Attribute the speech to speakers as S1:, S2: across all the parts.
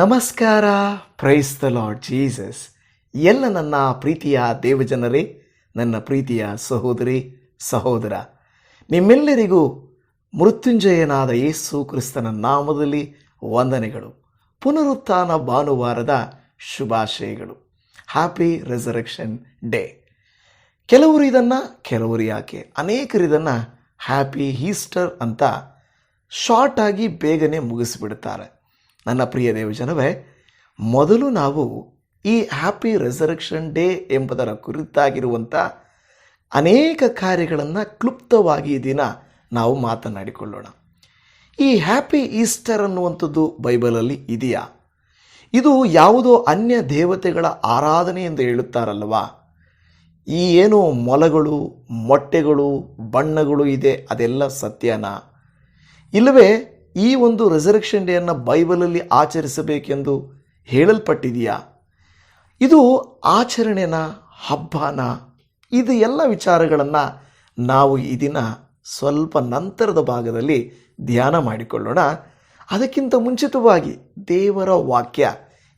S1: ನಮಸ್ಕಾರ price the Lord Jesus ಎಲ್ಲ ನನ್ನ ಪ್ರೀತಿಯ ದೇವಜನರೇ, ನನ್ನ ಪ್ರೀತಿಯ ಸಹೋದರಿ, ಸಹೋದರ. ನಿಮ್ಮೆಲ್ಲರಿಗೂ ಮೃತ್ಯುಂಜಯನಾದ ಯೇಸು ಕ್ರಿಸ್ತನ ನಾಮದಲ್ಲಿ ವಂದನೆಗಳು. ಪುನರುತ್ಥಾನ ಭಾನುವಾರದ ಶುಭಾಶಯಗಳು. ಹ್ಯಾಪಿ ರೆಸರೆಕ್ಷನ್ ಡೇ ಕೆಲವರು ಇದನ್ನು, ಕೆಲವರು ಯಾಕೆ? ಅನೇಕರು ಇದನ್ನು ಹ್ಯಾಪಿ ಈಸ್ಟರ್ ಅಂತ ಶಾರ್ಟಾಗಿ ಬೇಗನೆ ಮುಗಿಸಿಬಿಡ್ತಾರೆ. ನನ್ನ ಪ್ರಿಯ ದೇವಜನವೇ ಮೊದಲು ನಾವು ಈ ಹ್ಯಾಪಿ ರೆಸರೆಕ್ಷನ್ ಡೇ ಎಂಬುದರ ಕುರಿತಾಗಿರುವಂಥ ಅನೇಕ ಕಾರ್ಯಗಳನ್ನು ಕ್ಲುಪ್ತವಾಗಿ ದಿನ ನಾವು ಮಾತನಾಡಿಕೊಳ್ಳೋಣ. ಈ ಹ್ಯಾಪಿ ಈಸ್ಟರ್ ಅನ್ನುವಂಥದ್ದು ಬೈಬಲಲ್ಲಿ ಇದೆಯಾ? ಇದು ಯಾವುದೋ ಅನ್ಯ ದೇವತೆಗಳ ಆರಾಧನೆ ಎಂದು ಹೇಳುತ್ತಾರಲ್ವಾ ಈ ಏನು ಮೊಲಗಳು, ಮೊಟ್ಟೆಗಳು, ಬಣ್ಣಗಳು ಇದೆ ಅದೆಲ್ಲ ಸತ್ಯನಾ? ಇಲ್ಲವೇ ಈ ಒಂದು ರೆಸರೆಕ್ಷನ್ ಡೇಯನ್ನು ಬೈಬಲಲ್ಲಿ ಆಚರಿಸಬೇಕೆಂದು ಹೇಳಲ್ಪಟ್ಟಿದೆಯಾ? ಇದು ಆಚರಣೆನ, ಹಬ್ಬನ, ಇದು ಎಲ್ಲ ವಿಚಾರಗಳನ್ನು ನಾವು ಈ ದಿನ ಸ್ವಲ್ಪ ನಂತರದ ಭಾಗದಲ್ಲಿ ಧ್ಯಾನ ಮಾಡಿಕೊಳ್ಳೋಣ. ಅದಕ್ಕಿಂತ ಮುಂಚಿತವಾಗಿ ದೇವರ ವಾಕ್ಯ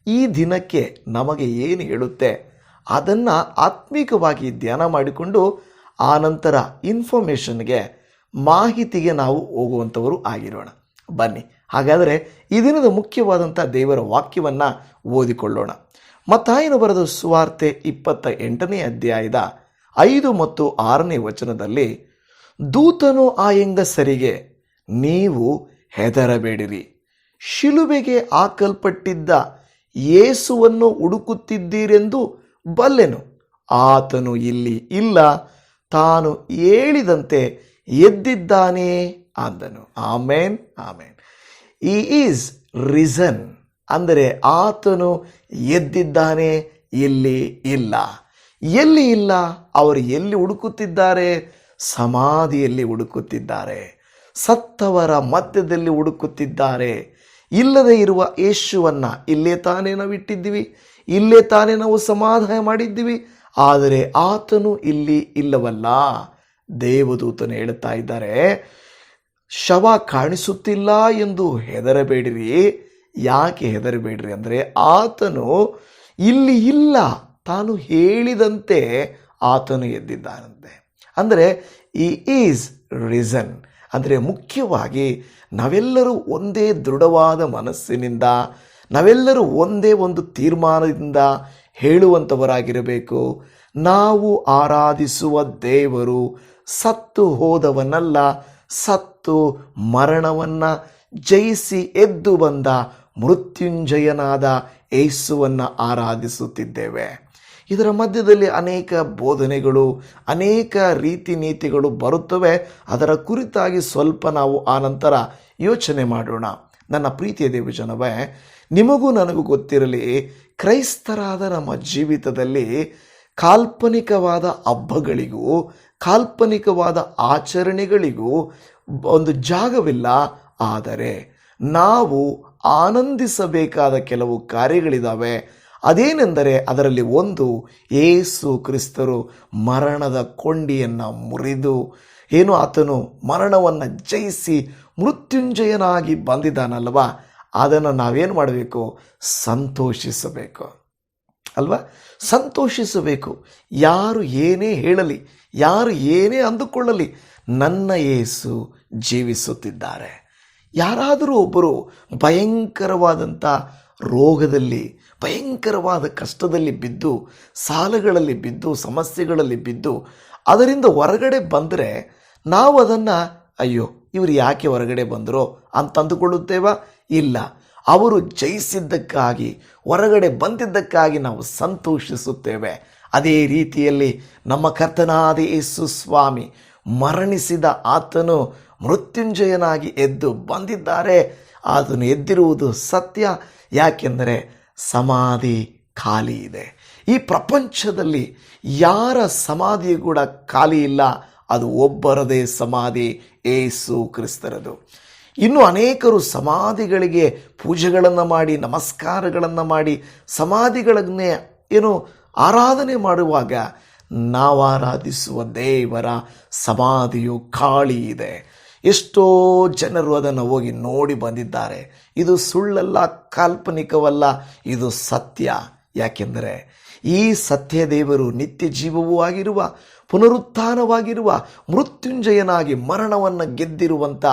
S1: ಈ ದಿನಕ್ಕೆ ನಮಗೆ ಏನು ಹೇಳುತ್ತೆ ಅದನ್ನು ಆತ್ಮೀಕವಾಗಿ ಧ್ಯಾನ ಮಾಡಿಕೊಂಡು ಆ ನಂತರ ಇನ್ಫಾರ್ಮೇಷನ್ಗೆ ಮಾಹಿತಿಗೆ ನಾವು ಹೋಗುವಂಥವರು ಆಗಿರೋಣ. ಬನ್ನಿ. ಹಾಗಾದರೆ ಈ ದಿನದ ಮುಖ್ಯವಾದಂಥ ದೇವರ ವಾಕ್ಯವನ್ನು ಓದಿಕೊಳ್ಳೋಣ. ಮತ್ತಾಯನು ಬರೆದ ಸುವಾರ್ತೆ ಇಪ್ಪತ್ತ ಎಂಟನೇ ಅಧ್ಯಾಯದ ಐದು ಮತ್ತು ಆರನೇ ವಚನದಲ್ಲಿ, ದೂತನು ಆ ಹೆಂಗಸರಿಗೆ, ನೀವು ಹೆದರಬೇಡಿರಿ. ಶಿಲುಬೆಗೆ ಹಾಕಲ್ಪಟ್ಟಿದ್ದ ಯೇಸುವನ್ನು ಹುಡುಕುತ್ತಿದ್ದೀರೆಂದು ಬಲ್ಲೆನು. ಆತನು ಇಲ್ಲಿ ಇಲ್ಲ. ತಾನು ಹೇಳಿದಂತೆ ಎದ್ದಿದ್ದಾನೆ. ಅಂದನು. ಆಮೇನ್ ಆಮೇನ್. ಈ ಈಸ್ ರಿಸನ್ ಅಂದರೆ ಆತನು ಎದ್ದಿದ್ದಾನೆ ಇಲ್ಲಿ ಇಲ್ಲ. ಎಲ್ಲಿ ಇಲ್ಲ? ಅವರು ಎಲ್ಲಿ ಹುಡುಕುತ್ತಿದ್ದಾರೆ? ಸಮಾಧಿಯಲ್ಲಿ ಹುಡುಕುತ್ತಿದ್ದಾರೆ. ಸತ್ತವರ ಮಧ್ಯದಲ್ಲಿ ಹುಡುಕುತ್ತಿದ್ದಾರೆ. ಇಲ್ಲದೆ ಇರುವ ಯೇಸುವನ್ನ ಇಲ್ಲೇ ತಾನೇ ನಾವು ಇಟ್ಟಿದ್ದೀವಿ. ಇಲ್ಲೇ ತಾನೇ ನಾವು ಸಮಾಧಾನ ಮಾಡಿದ್ದೀವಿ. ಆದರೆ ಆತನು ಇಲ್ಲಿ ಇಲ್ಲವಲ್ಲ. ದೇವದೂತನು ಹೇಳ್ತಾ ಇದ್ದಾರೆ ಶವ ಕಾಣಿಸುತ್ತಿಲ್ಲ ಎಂದು ಹೆದರಬೇಡಿರಿ. ಯಾಕೆ ಹೆದರಬೇಡ್ರಿ ಅಂದರೆ ಆತನು ಇಲ್ಲಿ ಇಲ್ಲ, ತಾನು ಹೇಳಿದಂತೆ ಆತನು ಎದ್ದಿದ್ದಾನಂತೆ. ಅಂದರೆ ಈ ಈಸ್ ರೀಸನ್ ಅಂದರೆ ಮುಖ್ಯವಾಗಿ ನಾವೆಲ್ಲರೂ ಒಂದೇ ದೃಢವಾದ ಮನಸ್ಸಿನಿಂದ, ನಾವೆಲ್ಲರೂ ಒಂದೇ ಒಂದು ತೀರ್ಮಾನದಿಂದ ಹೇಳುವಂಥವರಾಗಿರಬೇಕು ನಾವು ಆರಾಧಿಸುವ ದೇವರು ಸತ್ತು ಹೋದವನಲ್ಲ, ಸತ್ತು ಮರಣವನ್ನು ಜಯಿಸಿ ಎದ್ದು ಬಂದ ಮೃತ್ಯುಂಜಯನಾದ ಏಸುವನ್ನು ಆರಾಧಿಸುತ್ತಿದ್ದೇವೆ. ಇದರ ಮಧ್ಯದಲ್ಲಿ ಅನೇಕ ಬೋಧನೆಗಳು, ಅನೇಕ ರೀತಿ ನೀತಿಗಳು ಬರುತ್ತವೆ. ಅದರ ಕುರಿತಾಗಿ ಸ್ವಲ್ಪ ನಾವು ಆನಂತರ ಯೋಚನೆ ಮಾಡೋಣ. ನನ್ನ ಪ್ರೀತಿಯ ದೇವಜನವೇ, ನಿಮಗೂ ನನಗೂ ಗೊತ್ತಿರಲಿ, ಕ್ರೈಸ್ತರಾದ ನಮ್ಮ ಜೀವಿತದಲ್ಲಿ ಕಾಲ್ಪನಿಕವಾದ ಹಬ್ಬಗಳಿಗೂ, ಕಾಲ್ಪನಿಕವಾದ ಆಚರಣೆಗಳಿಗೂ ಒಂದು ಜಾಗವಿಲ್ಲ, ಆದರೆ ನಾವು ಆನಂದಿಸಬೇಕಾದ ಕೆಲವು ಕಾರ್ಯಗಳಿದ್ದಾವೆ ಅದೇನೆಂದರೆ ಅದರಲ್ಲಿ ಒಂದು, ಏಸು ಕ್ರಿಸ್ತರು ಮರಣದ ಕೊಂಡಿಯನ್ನು ಮುರಿದು, ಏನು ಆತನು ಮರಣವನ್ನು ಜಯಿಸಿ ಮೃತ್ಯುಂಜಯನಾಗಿ ಬಂದಿದ್ದಾನಲ್ವ ಅದನ್ನು ನಾವೇನು ಮಾಡಬೇಕು? ಸಂತೋಷಿಸಬೇಕು. ಅಲ್ವಾ? ಸಂತೋಷಿಸಬೇಕು. ಯಾರು ಏನೇ ಹೇಳಲಿ, ಯಾರು ಏನೇ ಅಂದುಕೊಳ್ಳಲಿ ನನ್ನ ಯೇಸು ಜೀವಿಸುತ್ತಿದ್ದಾರೆ. ಯಾರಾದರೂ ಒಬ್ಬರು ಭಯಂಕರವಾದಂಥ ರೋಗದಲ್ಲಿ, ಭಯಂಕರವಾದ ಕಷ್ಟದಲ್ಲಿ ಬಿದ್ದು, ಸಾಲಗಳಲ್ಲಿ ಬಿದ್ದು, ಸಮಸ್ಯೆಗಳಲ್ಲಿ ಬಿದ್ದು, ಅದರಿಂದ ಹೊರಗಡೆ ಬಂದರೆ ನಾವು ಅದನ್ನು, ಅಯ್ಯೋ, ಇವರು ಯಾಕೆ ಹೊರಗಡೆ ಬಂದರೋ? ಅಂತ ಅಂದುಕೊಳ್ಳುತ್ತೇವಾ? ಇಲ್ಲ. ಅವರು ಜಯಿಸಿದ್ದಕ್ಕಾಗಿ, ಹೊರಗಡೆ ಬಂದಿದ್ದಕ್ಕಾಗಿ ನಾವು ಸಂತೋಷಿಸುತ್ತೇವೆ. ಅದೇ ರೀತಿಯಲ್ಲಿ ನಮ್ಮ ಕರ್ತನಾದ ಯೇಸು ಸ್ವಾಮಿ ಮರಣಿಸಿದ ಆತನು ಮೃತ್ಯುಂಜಯನಾಗಿ ಎದ್ದು ಬಂದಿದ್ದಾರೆ. ಆತನು ಎದ್ದಿರುವುದು ಸತ್ಯ. ಯಾಕೆಂದರೆ ಸಮಾಧಿ ಖಾಲಿ ಇದೆ. ಈ ಪ್ರಪಂಚದಲ್ಲಿ ಯಾರ ಸಮಾಧಿ ಕೂಡ ಖಾಲಿ ಇಲ್ಲ. ಅದು ಒಬ್ಬರದೇ ಸಮಾಧಿ, ಏಸು ಕ್ರಿಸ್ತರದು. ಇನ್ನು ಅನೇಕರು ಸಮಾಧಿಗಳಿಗೆ ಪೂಜೆಗಳನ್ನು ಮಾಡಿ, ನಮಸ್ಕಾರಗಳನ್ನು ಮಾಡಿ, ಸಮಾಧಿಗಳನ್ನೇ ಏನು ಆರಾಧನೆ ಮಾಡುವಾಗ ನಾವು ಆರಾಧಿಸುವ ದೇವರ ಸಮಾಧಿಯು ಖಾಳಿ ಇದೆ. ಎಷ್ಟೋ ಜನರು ಅದನ್ನು ಹೋಗಿ ನೋಡಿ ಬಂದಿದ್ದಾರೆ. ಇದು ಸುಳ್ಳಲ್ಲ, ಕಾಲ್ಪನಿಕವಲ್ಲ, ಇದು ಸತ್ಯ. ಯಾಕೆಂದರೆ ಈ ಸತ್ಯ ದೇವರು ನಿತ್ಯ ಜೀವವೂ ಆಗಿರುವ, ಪುನರುತ್ಥಾನವಾಗಿರುವ, ಮೃತ್ಯುಂಜಯನಾಗಿ ಮರಣವನ್ನು ಗೆದ್ದಿರುವಂಥ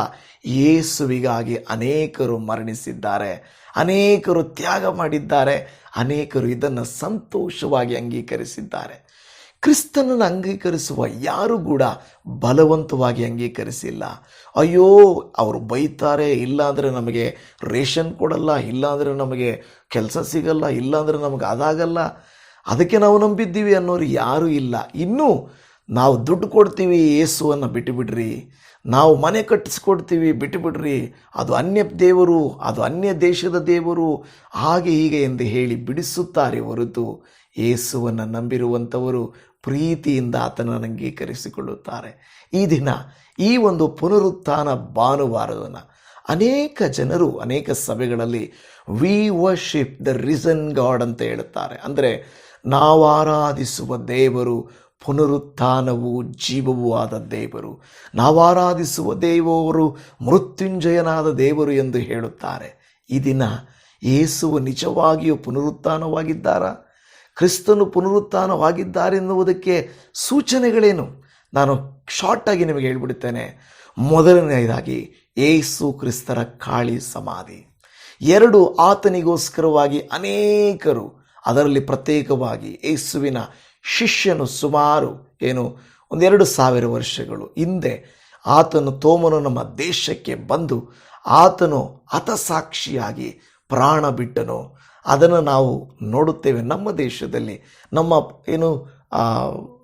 S1: ಯೇಸುವಿಗಾಗಿ ಅನೇಕರು ಮರಣಿಸಿದ್ದಾರೆ. ಅನೇಕರು ತ್ಯಾಗ ಮಾಡಿದ್ದಾರೆ. ಅನೇಕರು ಇದನ್ನು ಸಂತೋಷವಾಗಿ ಅಂಗೀಕರಿಸಿದ್ದಾರೆ. ಕ್ರಿಸ್ತನನ್ನು ಅಂಗೀಕರಿಸುವ ಯಾರು ಕೂಡ ಬಲವಂತವಾಗಿ ಅಂಗೀಕರಿಸಿಲ್ಲ. ಅಯ್ಯೋ, ಅವರು ಬೈತಾರೆ, ಇಲ್ಲಾಂದರೆ ನಮಗೆ ರೇಷನ್ ಕೊಡಲ್ಲ, ಇಲ್ಲಾಂದರೆ ನಮಗೆ ಕೆಲಸ ಸಿಗಲ್ಲ, ಇಲ್ಲಾಂದರೆ ನಮಗೆ ಅದಾಗಲ್ಲ. ಅದಕ್ಕೆ ನಾವು ನಂಬಿದ್ದೀವಿ ಅನ್ನೋರು ಯಾರೂ ಇಲ್ಲ. ಇನ್ನೂ ನಾವು ದುಡ್ಡು ಕೊಡ್ತೀವಿ ಏಸುವನ್ನು ಬಿಟ್ಟುಬಿಡ್ರಿ. ನಾವು ಮನೆ ಕಟ್ಟಿಸ್ಕೊಡ್ತೀವಿ, ಬಿಟ್ಟುಬಿಡ್ರಿ. ಅದು ಅನ್ಯ ದೇವರು, ಅದು ಅನ್ಯ ದೇಶದ ದೇವರು. ಹಾಗೆ ಹೀಗೆ ಎಂದು ಹೇಳಿ ಬಿಡಿಸುತ್ತಾರೆ ಹೊರತು ಏಸುವನ್ನು ನಂಬಿರುವಂಥವರು ಪ್ರೀತಿಯಿಂದ ಆತನನ್ನು ಅಂಗೀಕರಿಸಿಕೊಳ್ಳುತ್ತಾರೆ. ಈ ದಿನ, ಈ ಒಂದು ಪುನರುತ್ಥಾನ ಭಾನುವಾರದನ್ನು ಅನೇಕ ಜನರು, ಅನೇಕ ಸಭೆಗಳಲ್ಲಿ we worship the risen God ಅಂತ ಹೇಳುತ್ತಾರೆ. ಅಂದರೆ, ನಾವು ಆರಾಧಿಸುವ ದೇವರು ಪುನರುತ್ಥಾನವು ಜೀವವೂ ಆದ ದೇವರು. ನಾವು ಆರಾಧಿಸುವ ದೇವರು ಮೃತ್ಯುಂಜಯನಾದ ದೇವರು ಎಂದು ಹೇಳುತ್ತಾರೆ. ಈ ದಿನ, ಯೇಸುವು ನಿಜವಾಗಿಯೂ ಪುನರುತ್ಥಾನವಾಗಿದ್ದಾರಾ? ಕ್ರಿಸ್ತನು ಪುನರುತ್ಥಾನವಾಗಿದ್ದಾರೆನ್ನುವುದಕ್ಕೆ ಸೂಚನೆಗಳೇನು? ನಾನು ಶಾರ್ಟಾಗಿ ನಿಮಗೆ ಹೇಳ್ಬಿಡುತ್ತೇನೆ. ಮೊದಲನೆಯದಾಗಿ, ಏಸು ಕ್ರಿಸ್ತರ ಕಾಳಿ ಸಮಾಧಿ. ಎರಡು ಆತನಿಗೋಸ್ಕರವಾಗಿ ಅನೇಕರು, ಅದರಲ್ಲಿ ಪ್ರತ್ಯೇಕವಾಗಿ ಏಸುವಿನ ಶಿಷ್ಯನು ಸುಮಾರು, ಏನು, ಒಂದೆರಡು ಸಾವಿರ ವರ್ಷಗಳು ಹಿಂದೆ ಆತನು ತೋಮನು ನಮ್ಮ ದೇಶಕ್ಕೆ ಬಂದು ಆತನು ಹತಸಾಕ್ಷಿಯಾಗಿ ಪ್ರಾಣ ಬಿಟ್ಟನು ಅದನ್ನು ನಾವು ನೋಡುತ್ತೇವೆ ನಮ್ಮ ದೇಶದಲ್ಲಿ, ನಮ್ಮ ಏನು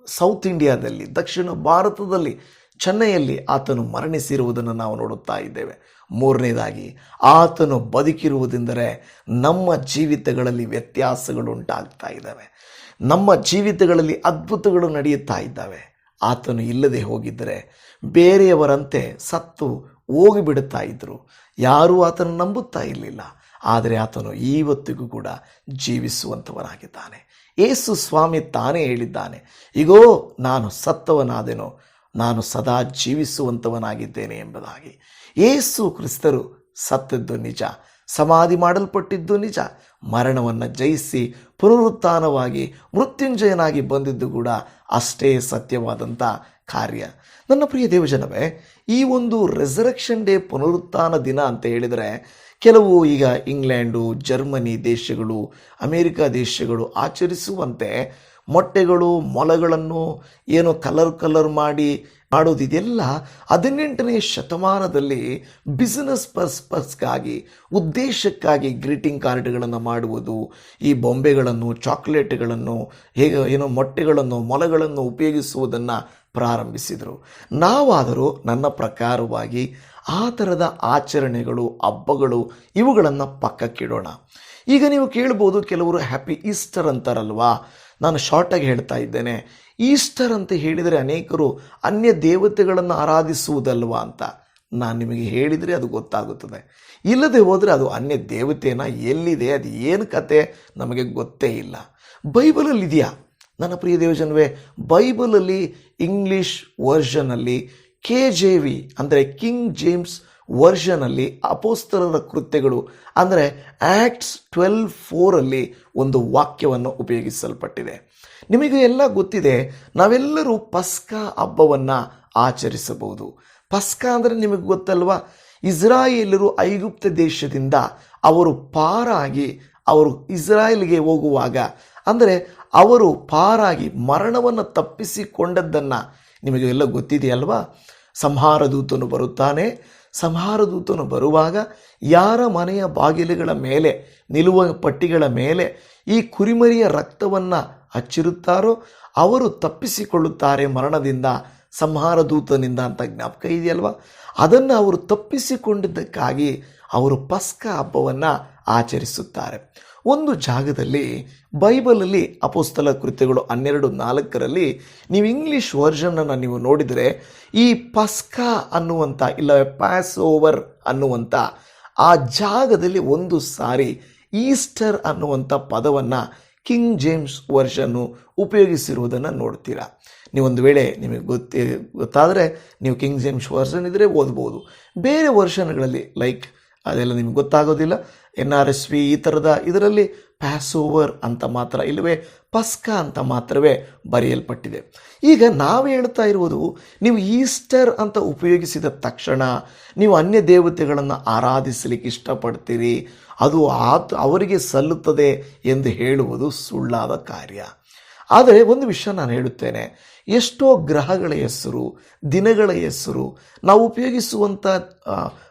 S1: ಸೌತ್ ಇಂಡಿಯಾದಲ್ಲಿ ದಕ್ಷಿಣ ಭಾರತದಲ್ಲಿ, ಚೆನ್ನೈಯಲ್ಲಿ ಆತನು ಮರಣಿಸಿರುವುದನ್ನು ನಾವು ನೋಡುತ್ತಾ ಇದ್ದೇವೆ. ಮೂರನೇದಾಗಿ, ಆತನು ಬದುಕಿರುವುದೆಂದರೆ ನಮ್ಮ ಜೀವಿತಗಳಲ್ಲಿ ವ್ಯತ್ಯಾಸಗಳು ಉಂಟಾಗ್ತಾ ಇದ್ದಾವೆ. ನಮ್ಮ ಜೀವಿತಗಳಲ್ಲಿ ಅದ್ಭುತಗಳು ನಡೆಯುತ್ತಾ ಇದ್ದಾವೆ. ಆತನು ಇಲ್ಲದೆ ಹೋಗಿದ್ದರೆ ಬೇರೆಯವರಂತೆ ಸತ್ತು ಹೋಗಿಬಿಡುತ್ತಾ ಇದ್ದರು ಯಾರೂ ಆತನು ನಂಬುತ್ತಾ ಇರಲಿಲ್ಲ. ಆದರೆ ಆತನು ಈವತ್ತಿಗೂ ಕೂಡ ಜೀವಿಸುವಂಥವನಾಗಿದ್ದಾನೆ. ಏಸು ಸ್ವಾಮಿ ತಾನೇ ಹೇಳಿದ್ದಾನೆ ಈಗೋ ನಾನು ಸತ್ತವನಾದೆನೋ, ನಾನು ಸದಾ ಜೀವಿಸುವಂಥವನಾಗಿದ್ದೇನೆ ಎಂಬುದಾಗಿ. ಏಸು ಕ್ರಿಸ್ತರು ಸತ್ತದ್ದು ನಿಜ, ಸಮಾಧಿ ಮಾಡಲ್ಪಟ್ಟಿದ್ದು ನಿಜ, ಮರಣವನ್ನು ಜಯಿಸಿ ಪುನರುತ್ಥಾನವಾಗಿ ಮೃತ್ಯುಂಜಯನಾಗಿ ಬಂದಿದ್ದು ಕೂಡ ಅಷ್ಟೇ ಸತ್ಯವಾದಂಥ ಕಾರ್ಯ. ನನ್ನ ಪ್ರಿಯ ದೇವಜನವೇ, ಈ ಒಂದು ರೆಸರೆಕ್ಷನ್ ಡೇ ಪುನರುತ್ಥಾನ ದಿನ ಅಂತ ಹೇಳಿದರೆ ಕೆಲವು ಈಗ ಇಂಗ್ಲೆಂಡು, ಜರ್ಮನಿ ದೇಶಗಳು, ಅಮೇರಿಕಾ ದೇಶಗಳು ಆಚರಿಸುವಂತೆ ಮೊಟ್ಟೆಗಳು, ಮೊಲಗಳನ್ನು ಏನು ಕಲರ್ ಕಲರ್ ಮಾಡಿ ಮಾಡೋದು ಇದೆಲ್ಲ ಹದಿನೆಂಟನೇ ಶತಮಾನದಲ್ಲಿ ಬಿಸಿನೆಸ್ ಪರ್ಸ್ಪರ್ಸ್ಗಾಗಿ ಉದ್ದೇಶಕ್ಕಾಗಿ ಗ್ರೀಟಿಂಗ್ ಕಾರ್ಡ್ಗಳನ್ನು ಮಾಡುವುದು, ಈ ಬೊಂಬೆಗಳನ್ನು, ಚಾಕ್ಲೇಟ್ಗಳನ್ನು, ಹೇಗೆ ಏನೋ ಮೊಟ್ಟೆಗಳನ್ನು, ಮೊಲಗಳನ್ನು ಉಪಯೋಗಿಸುವುದನ್ನು ಪ್ರಾರಂಭಿಸಿದರು. ನಾವಾದರೂ ನನ್ನ ಪ್ರಕಾರವಾಗಿ ಆ ಥರದ ಆಚರಣೆಗಳು, ಹಬ್ಬಗಳು ಇವುಗಳನ್ನು ಪಕ್ಕಕ್ಕಿಡೋಣ. ಈಗ ನೀವು ಕೇಳ್ಬೋದು ಕೆಲವರು ಹ್ಯಾಪಿ ಈಸ್ಟರ್ ಅಂತಾರಲ್ವಾ? ನಾನು ಶಾರ್ಟಾಗಿ ಹೇಳ್ತಾ ಇದ್ದೇನೆ. ಈಸ್ಟರ್ ಅಂತ ಹೇಳಿದರೆ ಅನೇಕರು ಅನ್ಯ ದೇವತೆಗಳನ್ನು ಆರಾಧಿಸುವುದಲ್ವಾ ಅಂತ. ನಾನು ನಿಮಗೆ ಹೇಳಿದರೆ ಅದು ಗೊತ್ತಾಗುತ್ತದೆ. ಇಲ್ಲದೆ ಹೋದರೆ ಅದು ಅನ್ಯ ದೇವತೆನ ಎಲ್ಲಿದೆ, ಅದು ಏನು ಕತೆ ನಮಗೆ ಗೊತ್ತೇ ಇಲ್ಲ. ಬೈಬಲಲ್ಲಿ ಇದೆಯಾ ನನ್ನ ಪ್ರಿಯ ದೇವಜನವೇ, ಬೈಬಲಲ್ಲಿ ಇಂಗ್ಲೀಷ್ ವರ್ಷನಲ್ಲಿ ಕೆ ಜೆ ವಿ ಅಂದರೆ ಕಿಂಗ್ ಜೇಮ್ಸ್ ವರ್ಷನಲ್ಲಿ ಅಪೋಸ್ತರರ ಕೃತ್ಯಗಳು, ಅಂದರೆ ಆ್ಯಕ್ಟ್ಸ್ ಟ್ವೆಲ್ ಫೋರಲ್ಲಿ ಒಂದು ವಾಕ್ಯವನ್ನು ಉಪಯೋಗಿಸಲ್ಪಟ್ಟಿದೆ. ನಿಮಗೆ ಎಲ್ಲ ಗೊತ್ತಿದೆ, ನಾವೆಲ್ಲರೂ ಪಸ್ಕಾ ಹಬ್ಬವನ್ನು ಆಚರಿಸಬಹುದು. ಪಸ್ಕಾ ಅಂದರೆ ನಿಮಗೆ ಗೊತ್ತಲ್ವಾ? ಇಸ್ರಾಯೇಲರು ಐಗುಪ್ತ ದೇಶದಿಂದ ಅವರು ಪಾರಾಗಿ ಅವರು ಇಸ್ರಾಯೇಲ್ಗೆ ಹೋಗುವಾಗ, ಅಂದರೆ ಅವರು ಪಾರಾಗಿ ಮರಣವನ್ನು ತಪ್ಪಿಸಿಕೊಂಡದ್ದನ್ನು ನಿಮಗೆ ಎಲ್ಲ ಗೊತ್ತಿದೆಯಲ್ವಾ? ಸಂಹಾರ ದೂತನು ಬರುತ್ತಾನೆ. ಸಂಹಾರದೂತನು ಬರುವಾಗ ಯಾರ ಮನೆಯ ಬಾಗಿಲುಗಳ ಮೇಲೆ ನಿಲ್ಲುವ ಪಟ್ಟಿಗಳ ಮೇಲೆ ಈ ಕುರಿಮರಿಯ ರಕ್ತವನ್ನು ಹಚ್ಚಿರುತ್ತಾರೋ ಅವರು ತಪ್ಪಿಸಿಕೊಳ್ಳುತ್ತಾರೆ ಮರಣದಿಂದ, ಸಂಹಾರದೂತನಿಂದ ಅಂತ ಜ್ಞಾಪಕ ಇದೆಯಲ್ವ? ಅದನ್ನು ಅವರು ತಪ್ಪಿಸಿಕೊಂಡಿದ್ದಕ್ಕಾಗಿ ಅವರು ಪಸ್ಕ ಹಬ್ಬವನ್ನು ಆಚರಿಸುತ್ತಾರೆ. ಒಂದು ಜಾಗದಲ್ಲಿ ಬೈಬಲಲ್ಲಿ ಅಪೋಸ್ತಲ ಕೃತ್ಯಗಳು ಹನ್ನೆರಡು ನಾಲ್ಕರಲ್ಲಿ ನೀವು ಇಂಗ್ಲಿಷ್ ವರ್ಷನನ್ನು ನೀವು ನೋಡಿದರೆ ಈ ಪಸ್ಕಾ ಅನ್ನುವಂಥ ಇಲ್ಲ ಪ್ಯಾಸ್ ಓವರ್ ಅನ್ನುವಂಥ ಆ ಜಾಗದಲ್ಲಿ ಒಂದು ಸಾರಿ ಈಸ್ಟರ್ ಅನ್ನುವಂಥ ಪದವನ್ನು ಕಿಂಗ್ ಜೇಮ್ಸ್ ವರ್ಷನ್ನು ಉಪಯೋಗಿಸಿರುವುದನ್ನು ನೋಡ್ತೀರಾ? ನೀವೊಂದು ವೇಳೆ ನಿಮಗೆ ಗೊತ್ತಿ, ಗೊತ್ತಾದರೆ ನೀವು ಕಿಂಗ್ ಜೇಮ್ಸ್ ವರ್ಷನ್ ಇದ್ದರೆ ಓದ್ಬೋದು. ಬೇರೆ ವರ್ಷನ್ಗಳಲ್ಲಿ ಲೈಕ್ ಅದೆಲ್ಲ ನಿಮ್ಗೆ ಗೊತ್ತಾಗೋದಿಲ್ಲ. ಎನ್ ಆರ್ ಎಸ್ ವಿ ಈ ಥರದ ಇದರಲ್ಲಿ ಪ್ಯಾಸ್ ಓವರ್ ಅಂತ ಮಾತ್ರ ಇಲ್ಲವೇ ಪಸ್ಕ ಅಂತ ಮಾತ್ರವೇ ಬರೆಯಲ್ಪಟ್ಟಿದೆ. ಈಗ ನಾವು ಹೇಳ್ತಾ ಇರುವುದು ನೀವು ಈಸ್ಟರ್ ಅಂತ ಉಪಯೋಗಿಸಿದ ತಕ್ಷಣ ನೀವು ಅನ್ಯ ದೇವತೆಗಳನ್ನು ಆರಾಧಿಸಲಿಕ್ಕೆ ಇಷ್ಟಪಡ್ತೀರಿ? ಅದು ಆತ ಅವರಿಗೆ ಸಲ್ಲುತ್ತದೆ ಎಂದು ಹೇಳುವುದು ಸುಳ್ಳಾದ ಕಾರ್ಯ. ಆದರೆ ಒಂದು ವಿಷಯ ನಾನು ಹೇಳುತ್ತೇನೆ. ಎಷ್ಟೋ ಗ್ರಹಗಳ ಹೆಸರು, ದಿನಗಳ ಹೆಸರು, ನಾವು ಉಪಯೋಗಿಸುವಂಥ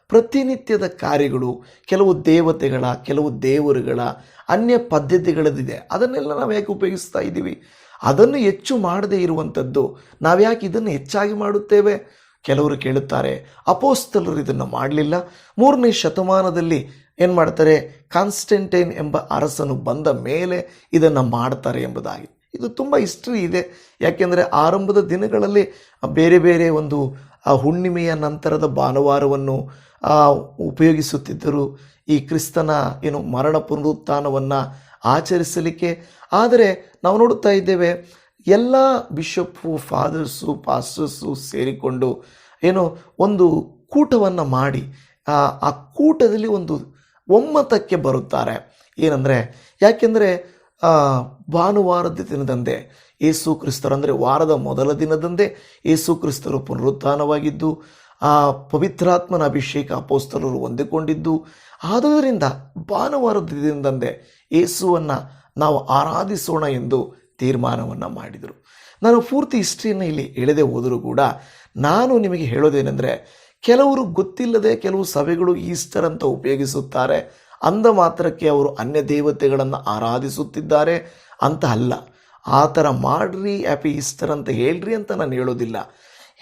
S1: ಪ್ರತಿನಿತ್ಯದ ಕಾರ್ಯಗಳು, ಕೆಲವು ದೇವತೆಗಳ, ಕೆಲವು ದೇವರುಗಳ ಅನ್ಯ ಪದ್ಧತಿಗಳದಿದೆ ಅದನ್ನೆಲ್ಲ ನಾವು ಯಾಕೆ ಉಪಯೋಗಿಸ್ತಾ ಇದ್ದೀವಿ? ಅದನ್ನು ಹೆಚ್ಚು ಮಾಡದೇ ಇರುವಂಥದ್ದು ನಾವು ಯಾಕೆ ಇದನ್ನು ಹೆಚ್ಚಾಗಿ ಮಾಡುತ್ತೇವೆ? ಕೆಲವರು ಕೇಳುತ್ತಾರೆ, ಅಪೋಸ್ತಲರು ಇದನ್ನು ಮಾಡಲಿಲ್ಲ. ಮೂರನೇ ಶತಮಾನದಲ್ಲಿ ಏನು ಮಾಡ್ತಾರೆ ಕಾನ್ಸ್ಟೆಂಟೈನ್ ಎಂಬ ಅರಸನು ಬಂದ ಮೇಲೆ ಇದನ್ನು ಮಾಡ್ತಾರೆ ಎಂಬುದಾಗಿ. ಇದು ತುಂಬ ಹಿಸ್ಟ್ರಿ ಇದೆ. ಯಾಕೆಂದರೆ ಆರಂಭದ ದಿನಗಳಲ್ಲಿ ಬೇರೆ ಬೇರೆ ಒಂದು, ಆ ಹುಣ್ಣಿಮೆಯ ನಂತರದ ಭಾನುವಾರವನ್ನು ಉಪಯೋಗಿಸುತ್ತಿದ್ದರು. ಈ ಕ್ರಿಸ್ತನ, ಏನು, ಮರಣ ಪುನರುತ್ಥಾನವನ್ನು ಆಚರಿಸಲಿಕ್ಕೆ. ಆದರೆ ನಾವು ನೋಡುತ್ತಾ ಇದ್ದೇವೆ, ಎಲ್ಲ ಬಿಷಪ್ಪು, ಫಾದರ್ಸು, ಪಾಸ್ಟರ್ಸು ಸೇರಿಕೊಂಡು, ಏನು, ಒಂದು ಕೂಟವನ್ನು ಮಾಡಿ ಆ ಕೂಟದಲ್ಲಿ ಒಂದು ಒಮ್ಮತಕ್ಕೆ ಬರುತ್ತಾರೆ. ಏನಂದರೆ, ಯಾಕೆಂದರೆ ಭಾನುವಾರದ ದಿನದಂದೇ ಏಸು ಕ್ರಿಸ್ತರು ಅಂದರೆ ವಾರದ ಮೊದಲ ದಿನದಂದೇ ಏಸು ಕ್ರಿಸ್ತರು ಪುನರುತ್ಥಾನವಾಗಿದ್ದು, ಆ ಪವಿತ್ರಾತ್ಮನ ಅಭಿಷೇಕ ಅಪೋಸ್ತಲರು ಹೊಂದಿಕೊಂಡಿದ್ದು, ಆದುದರಿಂದ ಭಾನುವಾರದ ದಿನದಂದೇ ಏಸುವನ್ನು ನಾವು ಆರಾಧಿಸೋಣ ಎಂದು ತೀರ್ಮಾನವನ್ನು ಮಾಡಿದರು. ನಾನು ಪೂರ್ತಿ ಹಿಸ್ಟ್ರಿಯನ್ನು ಇಲ್ಲಿ ಎಳೆದೇ ಹೋದರೂ ಕೂಡ ನಾನು ನಿಮಗೆ ಹೇಳೋದೇನೆಂದರೆ, ಕೆಲವರು ಗೊತ್ತಿಲ್ಲದೆ ಕೆಲವು ಸಭೆಗಳು ಈಸ್ಟರ್ ಅಂತ ಉಪಯೋಗಿಸುತ್ತಾರೆ ಅಂದ ಮಾತ್ರಕ್ಕೆ ಅವರು ಅನ್ಯ ದೇವತೆಗಳನ್ನು ಆರಾಧಿಸುತ್ತಿದ್ದಾರೆ ಅಂತ ಅಲ್ಲ. ಆ ಥರ ಮಾಡ್ರಿ ಹ್ಯಾಪಿ ಈಸ್ಟರ್ ಅಂತ ಹೇಳ್ರಿ ಅಂತ ನಾನು ಹೇಳೋದಿಲ್ಲ.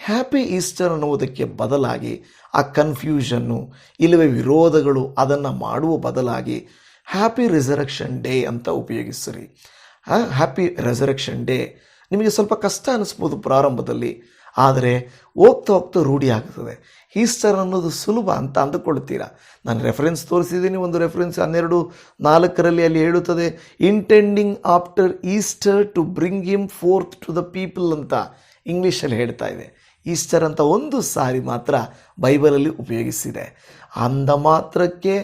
S1: ಹ್ಯಾಪಿ ಈಸ್ಟರ್ ಅನ್ನುವುದಕ್ಕೆ ಬದಲಾಗಿ ಆ ಕನ್ಫ್ಯೂಷನ್ನು ಇಲ್ಲವೇ ವಿರೋಧಗಳು ಅದನ್ನು ಮಾಡುವ ಬದಲಾಗಿ ಹ್ಯಾಪಿ ರಿಸರಕ್ಷನ್ ಡೇ ಅಂತ ಉಪಯೋಗಿಸಿರಿ. Happy resurrection day. ನಿಮಗೆ ಸ್ವಲ್ಪ ಕಷ್ಟ ಅನಿಸ್ಬೋದು ಪ್ರಾರಂಭದಲ್ಲಿ. ಆದರೆ ಹೋಗ್ತಾ ಹೋಗ್ತಾ ರೂಢಿ ಆಗ್ತದೆ. ಈಸ್ಟರ್ ಅನ್ನೋದು ಸುಲಭ ಅಂತ ಅಂದುಕೊಳ್ತೀರಾ? ನಾನು ರೆಫರೆನ್ಸ್ ತೋರಿಸಿದ್ದೀನಿ, ಒಂದು ರೆಫರೆನ್ಸ್ ಹನ್ನೆರಡು, ನಾಲ್ಕರಲ್ಲಿ ಅಲ್ಲಿ ಹೇಳುತ್ತದೆ intending after Easter to bring him forth to the people ಅಂತ ಇಂಗ್ಲೀಷಲ್ಲಿ ಹೇಳ್ತಾ ಇದೆ. ಈಸ್ಟರ್ ಅಂತ ಒಂದು ಸಾರಿ ಮಾತ್ರ ಬೈಬಲಲ್ಲಿ ಉಪಯೋಗಿಸಿದೆ. ಅಂದ ಮಾತ್ರಕ್ಕೆ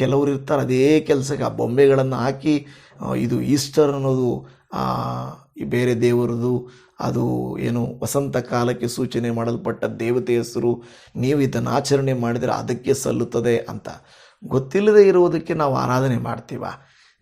S1: ಕೆಲವರು ಇರ್ತಾರೆ, ಅದೇ ಕೆಲಸಕ್ಕೆ ಆ ಬೊಂಬೆಗಳನ್ನು ಹಾಕಿ ಇದು ಈಸ್ಟರ್ ಅನ್ನೋದು ಈ ಬೇರೆ ದೇವರದು, ಅದು ಏನು ವಸಂತ ಕಾಲಕ್ಕೆ ಸೂಚನೆ ಮಾಡಲ್ಪಟ್ಟ ದೇವತೆ ಹೆಸರು, ನೀವು ಇದನ್ನು ಆಚರಣೆ ಮಾಡಿದರೆ ಅದಕ್ಕೆ ಸಲ್ಲುತ್ತದೆ ಅಂತ. ಗೊತ್ತಿಲ್ಲದೆ ಇರುವುದಕ್ಕೆ ನಾವು ಆರಾಧನೆ ಮಾಡ್ತೀವ?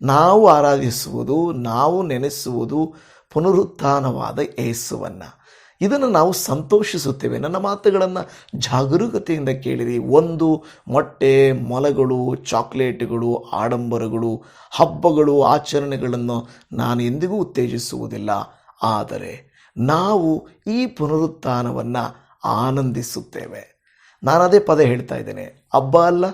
S1: ನಾವು ಆರಾಧಿಸುವುದು, ನಾವು ನೆನೆಸುವುದು ಪುನರುತ್ಥಾನವಾದ ಯೇಸುವನ್ನು. ಇದನ್ನು ನಾವು ಸಂತೋಷಿಸುತ್ತೇವೆ. ನನ್ನ ಮಾತುಗಳನ್ನು ಜಾಗರೂಕತೆಯಿಂದ ಕೇಳಿರಿ. ಒಂದು, ಮೊಟ್ಟೆ, ಮೊಲಗಳು, ಚಾಕ್ಲೇಟ್ಗಳು, ಆಡಂಬರಗಳು, ಹಬ್ಬಗಳು, ಆಚರಣೆಗಳನ್ನು ನಾನು ಎಂದಿಗೂ ಉತ್ತೇಜಿಸುವುದಿಲ್ಲ. ಆದರೆ ನಾವು ಈ ಪುನರುತ್ಥಾನವನ್ನು ಆನಂದಿಸುತ್ತೇವೆ. ನಾನು ಅದೇ ಪದ ಹೇಳ್ತಾ ಇದ್ದೇನೆ. ಹಬ್ಬ ಅಲ್ಲ,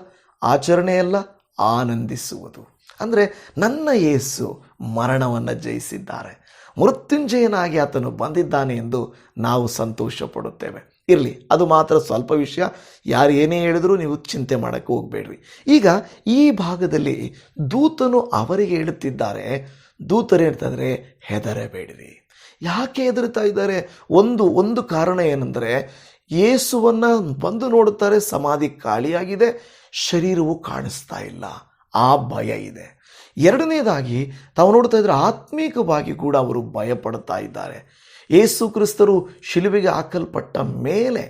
S1: ಆಚರಣೆ ಅಲ್ಲ, ಆನಂದಿಸುವುದು. ಅಂದರೆ ನನ್ನ ಯೇಸು ಮರಣವನ್ನು ಜಯಿಸಿದ್ದಾರೆ. ಮೃತ್ಯುಂಜಯನಾಗಿ ಆತನು ಬಂದಿದ್ದಾನೆ ಎಂದು ನಾವು ಸಂತೋಷ ಪಡುತ್ತೇವೆ ಇರಲಿ, ಅದು ಮಾತ್ರ ಸ್ವಲ್ಪ ವಿಷಯ. ಯಾರು ಏನೇ ಹೇಳಿದರೂ ನೀವು ಚಿಂತೆ ಮಾಡೋಕ್ಕೆ ಹೋಗಬೇಡ್ರಿ. ಈಗ ಈ ಭಾಗದಲ್ಲಿ ದೂತನು ಅವರಿಗೆ ಹೇಳುತ್ತಿದ್ದಾರೆ ದೂತರು ಹೇಳ್ತಿದ್ರೆ ಹೆದರಬೇಡ್ರಿ. ಯಾಕೆ ಹೆದರ್ತಾ ಇದ್ದಾರೆ? ಒಂದು ಒಂದು ಕಾರಣ ಏನೆಂದರೆ, ಯೇಸುವನ್ನು ಬಂದು ನೋಡುತ್ತಾರೆ ಸಮಾಧಿ ಖಾಲಿಯಾಗಿದೆ, ಶರೀರವು ಕಾಣಿಸ್ತಾ ಇಲ್ಲ. ಆ ಭಯ ಇದೆ. ಎರಡನೇದಾಗಿ ತಾವು ನೋಡ್ತಾ ಇದ್ರೆ ಆತ್ಮೀಕವಾಗಿ ಕೂಡ ಅವರು ಭಯಪಡ್ತಾ ಇದ್ದಾರೆ. ಏಸು ಕ್ರಿಸ್ತರು ಶಿಲುಬೆಗೆ ಹಾಕಲ್ಪಟ್ಟ ಮೇಲೆ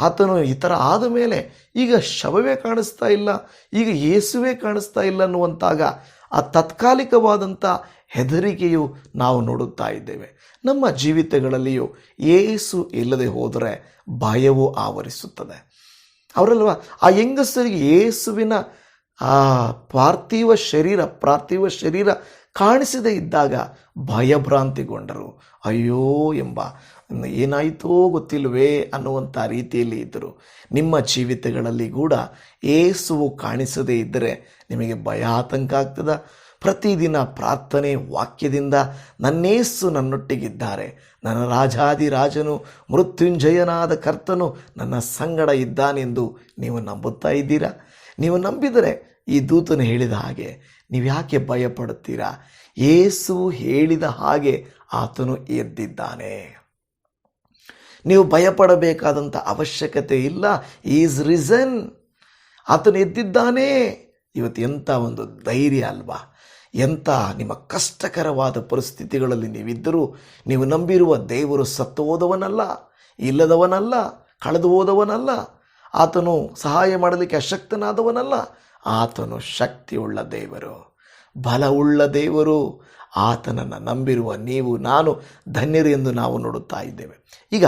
S1: ಆತನು ಈ ಥರ ಆದ ಮೇಲೆ ಈಗ ಶವವೇ ಕಾಣಿಸ್ತಾ ಇಲ್ಲ, ಈಗ ಯೇಸುವೇ ಕಾಣಿಸ್ತಾ ಇಲ್ಲ ಅನ್ನುವಂತಾಗ ಆ ತಾತ್ಕಾಲಿಕವಾದಂಥ ಹೆದರಿಕೆಯು ನಾವು ನೋಡುತ್ತಾ ಇದ್ದೇವೆ. ನಮ್ಮ ಜೀವಿತಗಳಲ್ಲಿಯೂ ಏಸು ಇಲ್ಲದೆ ಹೋದರೆ ಭಯವು ಆವರಿಸುತ್ತದೆ. ಅವರಲ್ವ, ಆ ಹೆಂಗಸರಿಗೆ ಯೇಸುವಿನ ಆ ಪಾರ್ಥಿವ ಶರೀರ ಪಾರ್ಥಿವ ಶರೀರ ಕಾಣಿಸದೇ ಇದ್ದಾಗ ಭಯಭ್ರಾಂತಿಗೊಂಡರು. ಅಯ್ಯೋ ಎಂಬ ಏನಾಯಿತೋ ಗೊತ್ತಿಲ್ವೇ ಅನ್ನುವಂಥ ರೀತಿಯಲ್ಲಿ ಇದ್ದರು. ನಿಮ್ಮ ಜೀವಿತಗಳಲ್ಲಿ ಕೂಡ ಏಸುವು ಕಾಣಿಸದೇ ಇದ್ದರೆ ನಿಮಗೆ ಭಯ ಆತಂಕ ಆಗ್ತದ. ಪ್ರತಿದಿನ ಪ್ರಾರ್ಥನೆ ವಾಕ್ಯದಿಂದ ನನ್ನೇಸು ನನ್ನೊಟ್ಟಿಗಿದ್ದಾರೆ. ನನ್ನ ರಾಜಾದಿ ರಾಜನು, ಮೃತ್ಯುಂಜಯನಾದ ಕರ್ತನು ನನ್ನ ಸಂಗಡ ಇದ್ದಾನೆಂದು ನೀವು ನಂಬುತ್ತಾ ಇದ್ದೀರಾ? ನೀವು ನಂಬಿದರೆ ಈ ದೂತನು ಹೇಳಿದ ಹಾಗೆ ನೀವು ಯಾಕೆ ಭಯಪಡುತ್ತೀರಾ? ಏಸು ಹೇಳಿದ ಹಾಗೆ ಆತನು ಎದ್ದಿದ್ದಾನೆ. ನೀವು ಭಯಪಡಬೇಕಾದಂಥ ಅವಶ್ಯಕತೆ ಇಲ್ಲ. ಈಸ್ ರಿಸನ್ ಆತನು ಎದ್ದಿದ್ದಾನೆ. ಇವತ್ತು ಎಂಥ ಒಂದು ಧೈರ್ಯ ಅಲ್ವಾ? ಎಂಥ ನಿಮ್ಮ ಕಷ್ಟಕರವಾದ ಪರಿಸ್ಥಿತಿಗಳಲ್ಲಿ ನೀವಿದ್ದರೂ ನೀವು ನಂಬಿರುವ ದೇವರು ಸತ್ತು ಹೋದವನಲ್ಲ ಇಲ್ಲದವನಲ್ಲ ಕಳೆದು ಹೋದವನಲ್ಲ ಆತನು ಸಹಾಯ ಮಾಡಲಿಕ್ಕೆ ಅಶಕ್ತನಾದವನಲ್ಲ, ಆತನು ಶಕ್ತಿಯುಳ್ಳ ದೇವರು. ಬಲವುಳ್ಳ ದೇವರು. ಆತನನ್ನು ನಂಬಿರುವ ನೀವು, ನಾನು ಧನ್ಯರು ಎಂದು ನಾವು ನೋಡುತ್ತಾ ಇದ್ದೇವೆ. ಈಗ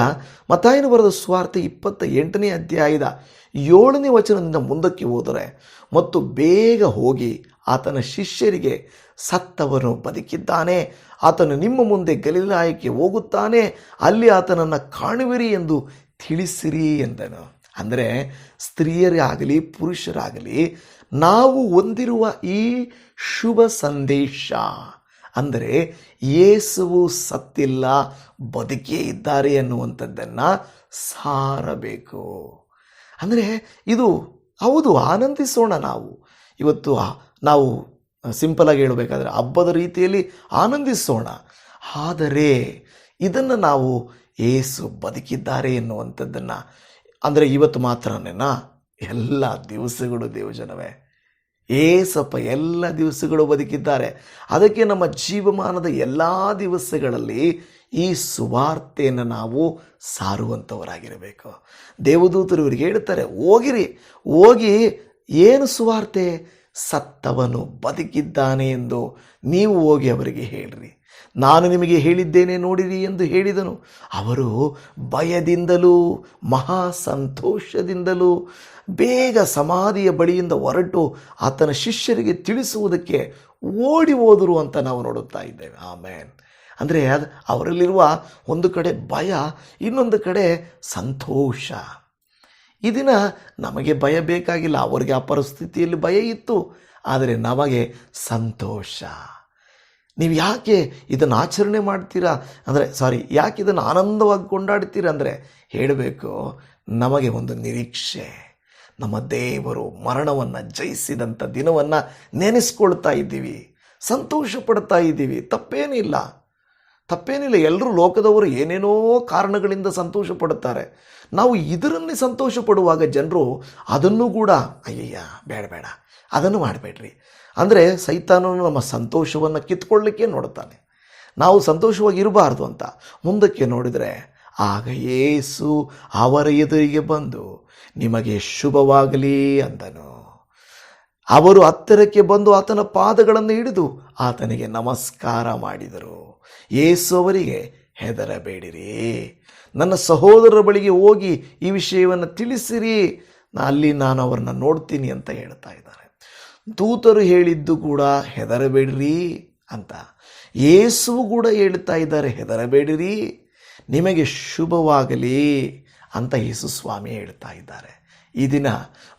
S1: ಮತಾಯನ ಬರೆದ ಸ್ವಾರ್ಥ ಇಪ್ಪತ್ತ ಎಂಟನೇ ಅಧ್ಯಾಯದ ಏಳನೇ ವಚನದಿಂದ ಮುಂದಕ್ಕೆ ಹೋದರೆ, ಮತ್ತು ಬೇಗ ಹೋಗಿ ಆತನ ಶಿಷ್ಯರಿಗೆ ಸತ್ತವನು ಬದುಕಿದ್ದಾನೆ, ಆತನು ನಿಮ್ಮ ಮುಂದೆ ಗಲೀಲಾಯಕ್ಕೆ ಹೋಗುತ್ತಾನೆ, ಅಲ್ಲಿ ಆತನನ್ನು ಕಾಣುವಿರಿ ಎಂದು ತಿಳಿಸಿರಿ ಎಂದನು. ಅಂದರೆ ಸ್ತ್ರೀಯರಾಗಲಿ, ಪುರುಷರಾಗಲಿ, ನಾವು ಹೊಂದಿರುವ ಈ ಶುಭ ಸಂದೇಶ ಅಂದರೆ ಯೇಸುವು ಸತ್ತಿಲ್ಲ ಬದುಕೇ ಇದ್ದಾರೆ ಅನ್ನುವಂಥದ್ದನ್ನು ಸಾರಬೇಕು. ಅಂದರೆ ಇದು ಹೌದು, ಆನಂದಿಸೋಣ ನಾವು. ಇವತ್ತು ನಾವು ಸಿಂಪಲಾಗಿ ಹೇಳಬೇಕಾದ್ರೆ ಹಬ್ಬದ ರೀತಿಯಲ್ಲಿ ಆನಂದಿಸೋಣ. ಆದರೆ ಇದನ್ನು ನಾವು ಏಸು ಬದುಕಿದ್ದಾರೆ ಎನ್ನುವಂಥದ್ದನ್ನು ಅಂದರೆ ಇವತ್ತು ಮಾತ್ರನೇನಾ ಎಲ್ಲ ದಿವಸಗಳು ದೇವಜನವೇ. ಏಸಪ್ಪ ಎಲ್ಲ ದಿವಸಗಳು ಬದುಕಿದ್ದಾರೆ. ಅದಕ್ಕೆ ನಮ್ಮ ಜೀವಮಾನದ ಎಲ್ಲ ದಿವಸಗಳಲ್ಲಿ ಈ ಸುವಾರ್ತೆಯನ್ನು ನಾವು ಸಾರುವಂಥವರಾಗಿರಬೇಕು. ದೇವದೂತರು ಇವರಿಗೆ ಹೇಳ್ತಾರೆ, ಹೋಗಿರಿ, ಹೋಗಿ ಏನು ಸುವಾರ್ತೆ? ಸತ್ತವನು ಬದುಕಿದ್ದಾನೆ ಎಂದು ನೀವು ಹೋಗಿ ಅವರಿಗೆ ಹೇಳಿರಿ. ನಾನು ನಿಮಗೆ ಹೇಳಿದ್ದೇನೆ ನೋಡಿರಿ ಎಂದು ಹೇಳಿದನು. ಅವರು ಭಯದಿಂದಲೂ ಮಹಾ ಸಂತೋಷದಿಂದಲೂ ಬೇಗ ಸಮಾಧಿಯ ಬಳಿಯಿಂದ ಹೊರಟು ಆತನ ಶಿಷ್ಯರಿಗೆ ತಿಳಿಸುವುದಕ್ಕೆ ಓಡಿ ಹೋದರು ಅಂತ ನಾವು ನೋಡುತ್ತಾ ಇದ್ದೇವೆ. ಆಮೇನ್. ಅಂದರೆ ಅದು ಅವರಲ್ಲಿರುವ ಒಂದು ಕಡೆ ಭಯ, ಇನ್ನೊಂದು ಕಡೆ ಸಂತೋಷ. ಈ ನಮಗೆ ಭಯ ಬೇಕಾಗಿಲ್ಲ. ಅವರಿಗೆ ಆ ಪರಿಸ್ಥಿತಿಯಲ್ಲಿ ಭಯ ಇತ್ತು. ಆದರೆ ನಮಗೆ ಸಂತೋಷ. ನೀವು ಯಾಕೆ ಇದನ್ನು ಆಚರಣೆ ಮಾಡ್ತೀರಾ? ಅಂದರೆ ಸಾರಿ ಯಾಕೆ ಇದನ್ನು ಆನಂದವಾಗಿ ಕೊಂಡಾಡ್ತೀರಾ ಅಂದರೆ, ಹೇಳಬೇಕು, ನಮಗೆ ಒಂದು ನಿರೀಕ್ಷೆ. ನಮ್ಮ ದೇವರು ಮರಣವನ್ನು ಜಯಿಸಿದಂಥ ದಿನವನ್ನು ನೆನೆಸ್ಕೊಳ್ತಾ ಇದ್ದೀವಿ. ಸಂತೋಷ ಪಡ್ತಾ ಇದ್ದೀವಿ. ತಪ್ಪೇನಿಲ್ಲ. ತಪ್ಪೇನಿಲ್ಲ. ಎಲ್ಲರೂ ಲೋಕದವರು ಏನೇನೋ ಕಾರಣಗಳಿಂದ ಸಂತೋಷ ಪಡುತ್ತಾರೆ. ನಾವು ಇದರನ್ನೇ ಸಂತೋಷ ಪಡುವಾಗ ಜನರು ಅದನ್ನು ಕೂಡ, ಅಯ್ಯಯ್ಯ, ಬೇಡ ಬೇಡ. ಅದನ್ನು ಮಾಡಬೇಡ್ರಿ. ಅಂದರೆ ಸೈತಾನನು ನಮ್ಮ ಸಂತೋಷವನ್ನು ಕಿತ್ಕೊಳ್ಳಿಕ್ಕೆ ನೋಡುತ್ತಾನೆ. ನಾವು ಸಂತೋಷವಾಗಿ ಇರಬಾರ್ದು ಅಂತ ಮುಂದಕ್ಕೆ ನೋಡಿದರೆ ಆಗ ಏಸು ಅವರ ಎದುರಿಗೆ ಬಂದು ನಿಮಗೆ ಶುಭವಾಗಲಿ ಅಂದನು. ಅವರು ಹತ್ತಿರಕ್ಕೆ ಬಂದು ಆತನ ಪಾದಗಳನ್ನು ಹಿಡಿದು ಆತನಿಗೆ ನಮಸ್ಕಾರ ಮಾಡಿದರು. ಏಸು ಅವರಿಗೆ, ಹೆದರಬೇಡಿರಿ. ನನ್ನ ಸಹೋದರರ ಬಳಿಗೆ ಹೋಗಿ ಈ ವಿಷಯವನ್ನು ತಿಳಿಸಿರಿ. ಅಲ್ಲಿ ನಾನು ಅವರನ್ನು ನೋಡ್ತೀನಿ ಅಂತ ಹೇಳ್ತಾ ಇದ್ದಾರೆ. ದೂತರು ಹೇಳಿದ್ದು ಕೂಡ ಹೆದರಬೇಡ್ರಿ ಅಂತ. ಯೇಸುವು ಕೂಡ ಹೇಳ್ತಾ ಇದ್ದಾರೆ, ಹೆದರಬೇಡಿರಿ, ನಿಮಗೆ ಶುಭವಾಗಲಿ ಅಂತ ಯೇಸು ಸ್ವಾಮಿ ಹೇಳ್ತಾ ಇದ್ದಾರೆ. ಈ ದಿನ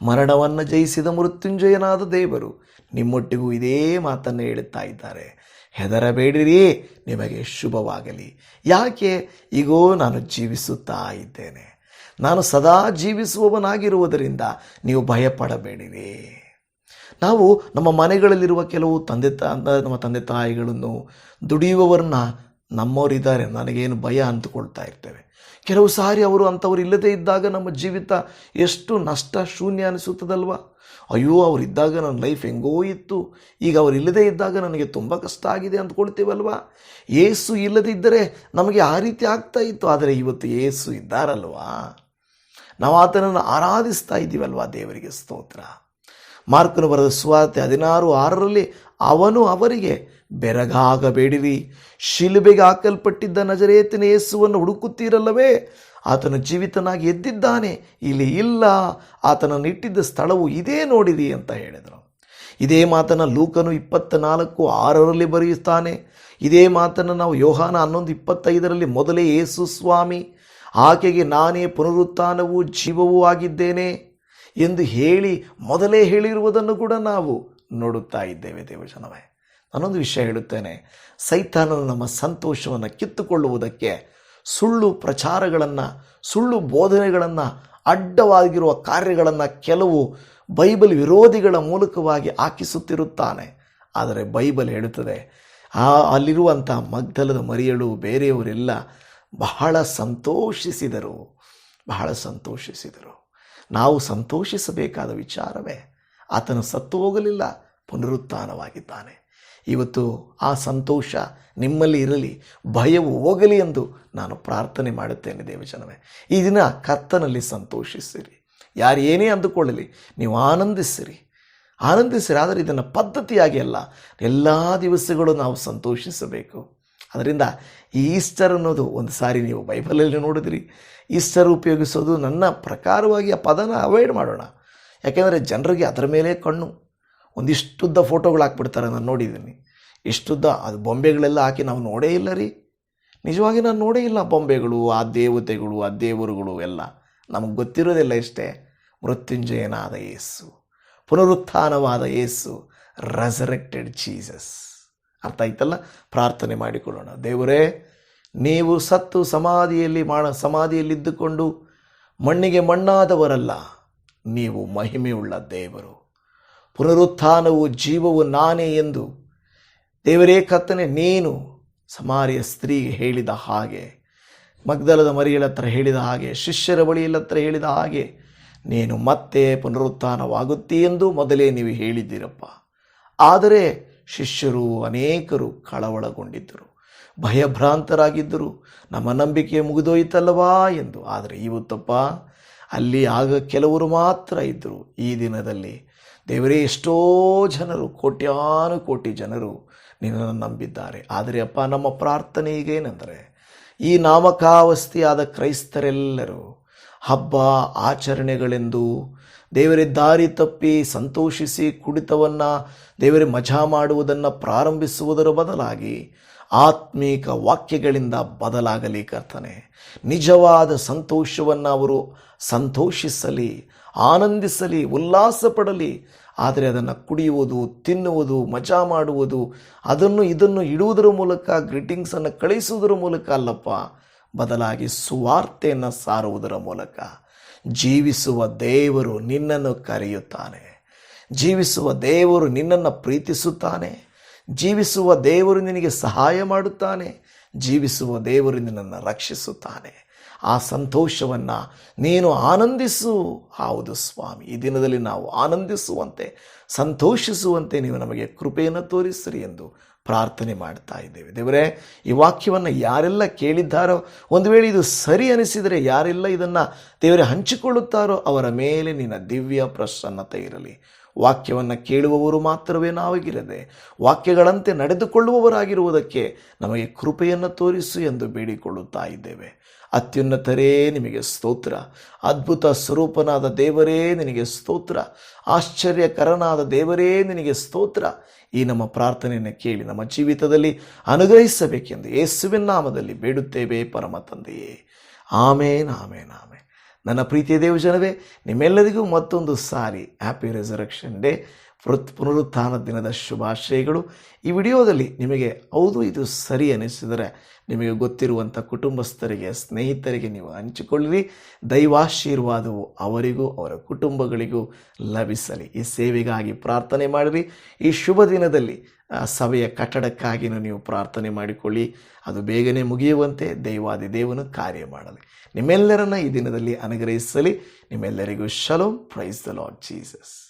S1: ಮರಣವನ್ನು ಜಯಿಸಿದ ಮೃತ್ಯುಂಜಯನಾದ ದೇವರು ನಿಮ್ಮೊಟ್ಟಿಗೂ ಇದೇ ಮಾತನ್ನು ಹೇಳುತ್ತಾ ಇದ್ದಾರೆ. ಹೆದರಬೇಡಿರಿ, ನಿಮಗೆ ಶುಭವಾಗಲಿ ಯಾಕೆ? ಈಗೋ ನಾನು ಜೀವಿಸುತ್ತಾ ಇದ್ದೇನೆ. ನಾನು ಸದಾ ಜೀವಿಸುವವನಾಗಿರುವುದರಿಂದ ನೀವು ಭಯಪಡಬೇಡಿರಿ ನಾವು ನಮ್ಮ ಮನೆಗಳಲ್ಲಿರುವ ಕೆಲವು ತಂದೆ ತ ನಮ್ಮ ತಂದೆ ತಾಯಿಗಳನ್ನು ದುಡಿಯುವವರನ್ನ ನಮ್ಮವರಿದ್ದಾರೆ. ನನಗೇನು ಭಯ ಅಂದುಕೊಳ್ತಾ ಇರ್ತೇವೆ. ಕೆಲವು ಸಾರಿ ಅವರು ಅಂಥವ್ರು ಇಲ್ಲದೇ ಇದ್ದಾಗ ನಮ್ಮ ಜೀವಿತ ಎಷ್ಟು ನಷ್ಟ ಶೂನ್ಯ ಅನಿಸುತ್ತದಲ್ವ? ಅಯ್ಯೋ, ಅವರು ಇದ್ದಾಗ ನನ್ನ ಲೈಫ್ ಹೆಂಗೋ ಇತ್ತು. ಈಗ ಅವರು ಇಲ್ಲದೇ ಇದ್ದಾಗ ನನಗೆ ತುಂಬ ಕಷ್ಟ ಆಗಿದೆ ಅಂದ್ಕೊಳ್ತೀವಲ್ವ? ಏಸು ಇಲ್ಲದಿದ್ದರೆ ನಮಗೆ ಆ ರೀತಿ ಆಗ್ತಾ ಇತ್ತು. ಆದರೆ ಇವತ್ತು ಏಸು ಇದ್ದಾರಲ್ವಾ? ನಾವು ಆತನನ್ನು ಆರಾಧಿಸ್ತಾ ಇದ್ದೀವಲ್ವಾ ದೇವರಿಗೆ ಸ್ತೋತ್ರ? ಮಾರ್ಕನು ಬರೆದ ಸುವಾರ್ತೆ ಹದಿನಾರು ಆರರಲ್ಲಿ, ಅವನು ಅವರಿಗೆ ಬೆರಗಾಗಬೇಡಿರಿ. ಶಿಲುಬೆಗೆ ಹಾಕಲ್ಪಟ್ಟಿದ್ದ ನಜರೇತಿನ ಯೇಸುವನ್ನು ಹುಡುಕುತ್ತೀರಲ್ಲವೇ? ಆತನ ಜೀವಿತನಾಗಿ ಎದ್ದಿದ್ದಾನೆ, ಇಲ್ಲಿ ಇಲ್ಲ. ಆತನನ್ನು ಇಟ್ಟಿದ್ದ ಸ್ಥಳವು ಇದೇ ನೋಡಿರಿ ಅಂತ ಹೇಳಿದರು ಇದೇ ಮಾತನ್ನು ಲೂಕನು ಇಪ್ಪತ್ತ ನಾಲ್ಕು ಆರರಲ್ಲಿ ಬರೆಯುತ್ತಾನೆ. ಇದೇ ಮಾತನ್ನು ನಾವು ಯೋಹಾನ ಹನ್ನೊಂದು ಇಪ್ಪತ್ತೈದರಲ್ಲಿ ಮೊದಲೇ ಯೇಸು ಸ್ವಾಮಿ. ಆಕೆಗೆ ನಾನೇ ಪುನರುತ್ಥಾನವೂ ಜೀವವೂ ಆಗಿದ್ದೇನೆ. ಎಂದು ಹೇಳಿ ಮೊದಲೇ ಹೇಳಿರುವುದನ್ನು ಕೂಡ ನಾವು ನೋಡುತ್ತಾ ಇದ್ದೇವೆ ದೇವಜನವೇ ನಾನೊಂದು ವಿಷಯ ಹೇಳುತ್ತೇನೆ. ಸೈತಾನನು ನಮ್ಮ ಸಂತೋಷವನ್ನು ಕಿತ್ತುಕೊಳ್ಳುವುದಕ್ಕೆ ಸುಳ್ಳು ಪ್ರಚಾರಗಳನ್ನು, ಸುಳ್ಳು ಬೋಧನೆಗಳನ್ನು, ಅಡ್ಡವಾಗಿರುವ ಕಾರ್ಯಗಳನ್ನು ಕೆಲವು ಬೈಬಲ್ ವಿರೋಧಿಗಳ ಮೂಲಕವಾಗಿ ಹಾಕಿಸುತ್ತಿರುತ್ತಾನೆ. ಆದರೆ ಬೈಬಲ್ ಹೇಳುತ್ತದೆ, ಆ ಅಲ್ಲಿರುವಂಥ ಮಗ್ದಲದ ಮರಿಯಳು ಬೇರೆಯವರೆಲ್ಲ ಬಹಳ ಸಂತೋಷಿಸಿದರು ಬಹಳ ಸಂತೋಷಿಸಿದರು. ನಾವು ಸಂತೋಷಿಸಬೇಕಾದ ವಿಚಾರವೇ. ಆತನು ಸತ್ತು ಹೋಗಲಿಲ್ಲ ಪುನರುತ್ಥಾನವಾಗಿದ್ದಾನೆ. ಇವತ್ತು ಆ ಸಂತೋಷ ನಿಮ್ಮಲ್ಲಿ ಇರಲಿ, ಭಯವು ಹೋಗಲಿ ಎಂದು ನಾನು ಪ್ರಾರ್ಥನೆ ಮಾಡುತ್ತೇನೆ ದೇವಜನವೇ. ಈ ದಿನ ಕರ್ತನಲ್ಲಿ ಸಂತೋಷಿಸಿರಿ. ಯಾರು ಏನೇ ಅಂದುಕೊಳ್ಳಲಿ, ನೀವು ಆನಂದಿಸಿರಿ. ಆನಂದಿಸಿರಿ, ಆದರೆ ಇದನ್ನು ಪದ್ಧತಿಯಾಗಿ ಅಲ್ಲ, ಎಲ್ಲ ದಿವಸಗಳು ನಾವು ಸಂತೋಷಿಸಬೇಕು. ಅದರಿಂದ ಈಸ್ಟರ್ ಅನ್ನೋದು ಒಂದು ಸಾರಿ ನೀವು ಬೈಬಲಲ್ಲಿ ನೋಡಿದ್ರಿ. ಈಸ್ಟರ್ ಉಪಯೋಗಿಸೋದು ನನ್ನ ಪ್ರಕಾರವಾಗಿ ಆ ಪದನ ಅವಾಯ್ಡ್ ಮಾಡೋಣ. ಯಾಕೆಂದರೆ ಜನರಿಗೆ ಅದರ ಮೇಲೆ ಕಣ್ಣು. ಒಂದಿಷ್ಟುದ್ದ ಫೋಟೋಗಳು ಹಾಕ್ಬಿಡ್ತಾರೆ ನಾನು ನೋಡಿದ್ದೀನಿ. ಇಷ್ಟುದ್ದ ಅದು ಬೊಂಬೆಗಳೆಲ್ಲ ಹಾಕಿ ನಾವು ನೋಡೇ ಇಲ್ಲ ರೀ. ನಿಜವಾಗಿ ನಾನು ನೋಡೇ ಇಲ್ಲ ಬೊಂಬೆಗಳು, ಆ ದೇವತೆಗಳು, ಆ ದೇವರುಗಳು ಎಲ್ಲ. ನಮಗೆ ಗೊತ್ತಿರೋದಿಲ್ಲ ಇಷ್ಟೇ. ಮೃತ್ಯುಂಜಯನಾದ ಯೇಸು, ಪುನರುತ್ಥಾನವಾದ ಯೇಸು ರೆಸರೆಕ್ಟೆಡ್ ಜೀಸಸ್ ಅರ್ಥ ಆಯ್ತಲ್ಲ ಪ್ರಾರ್ಥನೆ ಮಾಡಿಕೊಳ್ಳೋಣ. ದೇವರೇ, ನೀವು ಸತ್ತು ಸಮಾಧಿಯಲ್ಲಿ ಮಾಡ, ಸಮಾಧಿಯಲ್ಲಿದ್ದುಕೊಂಡು ಮಣ್ಣಿಗೆ ಮಣ್ಣಾದವರಲ್ಲ, ನೀವು ಮಹಿಮೆಯುಳ್ಳ ದೇವರು. ಪುನರುತ್ಥಾನವು ಜೀವವು ನಾನೇ ಎಂದು ದೇವರೇ ಕತ್ತನೆ ನೀನು ಸಮಾರಿಯ ಸ್ತ್ರೀಗೆ ಹೇಳಿದ ಹಾಗೆ, ಮಗ್ದಲದ ಮರಿಯಲ ಹತ್ರ ಹೇಳಿದ ಹಾಗೆ, ಶಿಷ್ಯರ ಬಳಿಯಲ್ಲ ಹತ್ರ ಹೇಳಿದ ಹಾಗೆ, ನೀನು ಮತ್ತೆ ಪುನರುತ್ಥಾನವಾಗುತ್ತೀ ಎಂದು ಮೊದಲೇ ನೀವು ಹೇಳಿದ್ದೀರಪ್ಪ. ಆದರೆ ಶಿಷ್ಯರು ಅನೇಕರು ಕಳವಳಗೊಂಡಿದ್ದರು. ಭಯಭ್ರಾಂತರಾಗಿದ್ದರು. ನಮ್ಮ ನಂಬಿಕೆ ಮುಗಿದೋಯ್ತಲ್ಲವಾ ಎಂದು. ಆದರೆ ಇವತ್ತಪ್ಪ ಅಲ್ಲಿ ಆಗ ಕೆಲವರು ಮಾತ್ರ ಇದ್ದರು. ಈ ದಿನದಲ್ಲಿ ದೇವರೇ, ಎಷ್ಟೋ ಜನರು, ಕೋಟ್ಯಾನು ಕೋಟಿ ಜನರು ನಿನ್ನನ್ನು ನಂಬಿದ್ದಾರೆ. ಆದರೆ ಅಪ್ಪ, ನಮ್ಮ ಪ್ರಾರ್ಥನೆ ಈಗೇನೆಂದರೆ, ಈ ನಾಮಕಾವಸ್ಥೆಯಾದ ಕ್ರೈಸ್ತರೆಲ್ಲರೂ ಹಬ್ಬ ಆಚರಣೆಗಳೆಂದು ದೇವರೇ, ದಾರಿ ತಪ್ಪಿ ಸಂತೋಷಿಸಿ ಕುಡಿತವನ್ನು ದೇವರೇ ಮಜಾ ಮಾಡುವುದನ್ನು ಪ್ರಾರಂಭಿಸುವುದರ ಬದಲಾಗಿ ಆತ್ಮೀಕ ವಾಕ್ಯಗಳಿಂದ ಬದಲಾಗಲಿ ಕರ್ತನೆ. ನಿಜವಾದ ಸಂತೋಷವನ್ನು ಅವರು ಸಂತೋಷಿಸಲಿ, ಆನಂದಿಸಲಿ ಉಲ್ಲಾಸ ಪಡಲಿ ಆದರೆ ಅದನ್ನು ಕುಡಿಯುವುದು, ತಿನ್ನುವುದು, ಮಜಾ ಮಾಡುವುದು, ಅದನ್ನು ಇದನ್ನು ಇಡುವುದರ ಮೂಲಕ ಗ್ರೀಟಿಂಗ್ಸನ್ನು ಕಳಿಸುವುದರ ಮೂಲಕ ಅಲ್ಲಪ್ಪ, ಬದಲಾಗಿ ಸುವಾರ್ತೆಯನ್ನು ಸಾರುವುದರ ಮೂಲಕ. ಜೀವಿಸುವ ದೇವರು ನಿನ್ನನ್ನು ಕರೆಯುತ್ತಾನೆ. ಜೀವಿಸುವ ದೇವರು ನಿನ್ನನ್ನು ಪ್ರೀತಿಸುತ್ತಾನೆ. ಜೀವಿಸುವ ದೇವರು ನಿನಗೆ ಸಹಾಯ ಮಾಡುತ್ತಾನೆ. ಜೀವಿಸುವ ದೇವರು ನಿನ್ನನ್ನು ರಕ್ಷಿಸುತ್ತಾನೆ. ಆ ಸಂತೋಷವನ್ನು ನೀನು ಆನಂದಿಸು. ಹೌದು ಸ್ವಾಮಿ, ಈ ದಿನದಲ್ಲಿ ನಾವು ಆನಂದಿಸುವಂತೆ, ಸಂತೋಷಿಸುವಂತೆ ನೀವು ನಮಗೆ ಕೃಪೆಯನ್ನು ತೋರಿಸಿರಿ ಎಂದು ಪ್ರಾರ್ಥನೆ ಮಾಡ್ತಾ ಇದ್ದೇವೆ. ದೇವರೇ, ಈ ವಾಕ್ಯವನ್ನು ಯಾರೆಲ್ಲ ಕೇಳಿದ್ದಾರೋ, ಒಂದು ವೇಳೆ ಇದು ಸರಿ ಅನಿಸಿದರೆ ಯಾರೆಲ್ಲ ಇದನ್ನು ದೇವರೇ ಹಂಚಿಕೊಳ್ಳುತ್ತಾರೋ ಅವರ ಮೇಲೆ ನಿನ್ನ ದಿವ್ಯ ಪ್ರಸನ್ನತೆ ಇರಲಿ. ವಾಕ್ಯವನ್ನು ಕೇಳುವವರು ಮಾತ್ರವೇ ನಾವಾಗಿರದೆ, ವಾಕ್ಯಗಳಂತೆ ನಡೆದುಕೊಳ್ಳುವವರಾಗಿರುವುದಕ್ಕೆ ನಮಗೆ ಕೃಪೆಯನ್ನು ತೋರಿಸು ಎಂದು ಬೇಡಿಕೊಳ್ಳುತ್ತಾ ಇದ್ದೇವೆ. ಅತ್ಯುನ್ನತರೇ ನಿಮಗೆ ಸ್ತೋತ್ರ. ಅದ್ಭುತ ಸ್ವರೂಪನಾದ ದೇವರೇ ನಿನಗೆ ಸ್ತೋತ್ರ. ಆಶ್ಚರ್ಯಕರನಾದ ದೇವರೇ ನಿನಗೆ ಸ್ತೋತ್ರ. ಈ ನಮ್ಮ ಪ್ರಾರ್ಥನೆಯನ್ನು ಕೇಳಿ ನಮ್ಮ ಜೀವಿತದಲ್ಲಿ ಅನುಗ್ರಹಿಸಬೇಕೆಂದು ಯೇಸುವಿನ ನಾಮದಲ್ಲಿ ಬೇಡುತ್ತೇವೆ ಪರಮ ತಂದೆಯೇ. ಆಮೇನ್ ಆಮೇನ್ ಆಮೇನ್. ನನ್ನ ಪ್ರೀತಿಯ ದೇವಜನವೇ, ನಿಮ್ಮೆಲ್ಲರಿಗೂ ಮತ್ತೊಂದು ಸಾರಿ ಹ್ಯಾಪಿ ರೆಸರಕ್ಷನ್ ಡೇ ಪುನರುತ್ ಪುನರುತ್ಥಾನ ದಿನದ ಶುಭಾಶಯಗಳು. ಈ ವಿಡಿಯೋದಲ್ಲಿ ನಿಮಗೆ ಹೌದು, ಇದು ಸರಿ ಅನಿಸಿದರೆ ನಿಮಗೆ ಗೊತ್ತಿರುವಂಥ ಕುಟುಂಬಸ್ಥರಿಗೆ, ಸ್ನೇಹಿತರಿಗೆ ನೀವು ಹಂಚಿಕೊಳ್ಳಿರಿ. ದೈವಾಶೀರ್ವಾದವು ಅವರಿಗೂ, ಅವರ ಕುಟುಂಬಗಳಿಗೂ ಲಭಿಸಲಿ. ಈ ಸೇವೆಗಾಗಿ ಪ್ರಾರ್ಥನೆ ಮಾಡಿರಿ. ಈ ಶುಭ ದಿನದಲ್ಲಿ ಸಭೆಯ ಕಟ್ಟಡಕ್ಕಾಗಿಯೂ ನೀವು ಪ್ರಾರ್ಥನೆ ಮಾಡಿಕೊಳ್ಳಿ. ಅದು ಬೇಗನೆ ಮುಗಿಯುವಂತೆ ದೈವಾದಿ ದೇವನು ಕಾರ್ಯ ಮಾಡಲಿ. ನಿಮ್ಮೆಲ್ಲರನ್ನ ಈ ದಿನದಲ್ಲಿ ಅನುಗ್ರಹಿಸಲಿ. ನಿಮ್ಮೆಲ್ಲರಿಗೂ ಶಲೋ ಪ್ರೈಸ್ ದ ಲಾರ್ಡ್ ಜೀಸಸ್